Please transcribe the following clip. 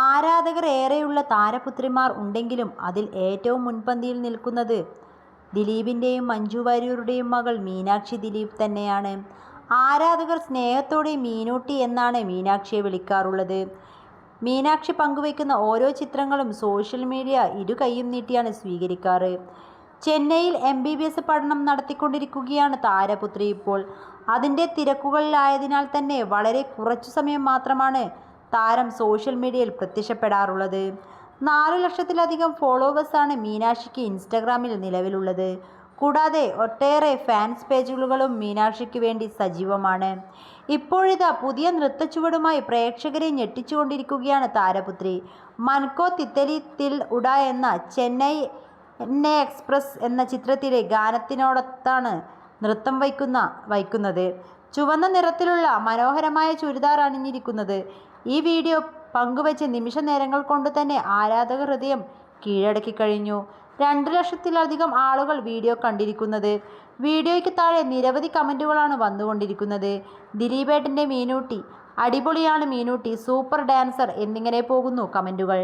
ആരാധകർ ഏറെയുള്ള താരപുത്രിമാർ ഉണ്ടെങ്കിലും അതിൽ ഏറ്റവും മുൻപന്തിയിൽ നിൽക്കുന്നത് ദിലീപിന്റെയും മഞ്ജു വാര്യരുടെയും മകൾ മീനാക്ഷി ദിലീപ് തന്നെയാണ്. ആരാധകർ സ്നേഹത്തോടെ മീനൂട്ടി എന്നാണ് മീനാക്ഷിയെ വിളിക്കാറുള്ളത്. മീനാക്ഷി പങ്കുവയ്ക്കുന്ന ഓരോ ചിത്രങ്ങളും സോഷ്യൽ മീഡിയ ഇരു കൈയും നീട്ടിയാണ് സ്വീകരിക്കാറ്. ചെന്നൈയിൽ എം ബി ബി എസ് പഠനം നടത്തിക്കൊണ്ടിരിക്കുകയാണ് താരപുത്രി ഇപ്പോൾ. അതിന്റെ തിരക്കുകളിലായതിനാൽ തന്നെ വളരെ കുറച്ചു സമയം മാത്രമാണ് താരം സോഷ്യൽ മീഡിയയിൽ പ്രത്യക്ഷപ്പെടാറുള്ളത്. നാലു ലക്ഷത്തിലധികം ഫോളോവേഴ്സാണ് മീനാക്ഷിക്ക് ഇൻസ്റ്റഗ്രാമിൽ നിലവിലുള്ളത്. കൂടാതെ ഒട്ടേറെ ഫാൻസ് പേജുകളും മീനാക്ഷിക്ക് വേണ്ടി സജീവമാണ്. ഇപ്പോഴിതാ പുതിയ നൃത്തച്ചുവടുമായി പ്രേക്ഷകരെ ഞെട്ടിച്ചുകൊണ്ടിരിക്കുകയാണ് താരപുത്രി. മൻകോ തിത്തലി തിൽ ഉഡ എന്ന ചെന്നൈ എന്നെ എക്സ്പ്രസ് എന്ന ചിത്രത്തിലെ ഗാനത്തിനോടൊത്താണ് നൃത്തം വയ്ക്കുന്ന വയ്ക്കുന്നത്. ചുവന്ന നിറത്തിലുള്ള മനോഹരമായ ചുരിദാർ അണിഞ്ഞിരിക്കുന്നത്. ഈ വീഡിയോ പങ്കുവച്ച് നിമിഷ നേരങ്ങൾ കൊണ്ട് തന്നെ ആരാധക ഹൃദയം കീഴടക്കി കഴിഞ്ഞു. രണ്ട് ലക്ഷത്തിലധികം ആളുകൾ വീഡിയോ കണ്ടിരിക്കുന്നത്. വീഡിയോയ്ക്ക് താഴെ നിരവധി കമന്റുകളാണ് വന്നുകൊണ്ടിരിക്കുന്നത്. ദിലീപേട്ടന്റെ മീനൂട്ടി അടിപൊളിയാണ് മീനൂട്ടി സൂപ്പർ ഡാൻസർ എന്നിങ്ങനെ പോകുന്നു കമന്റുകൾ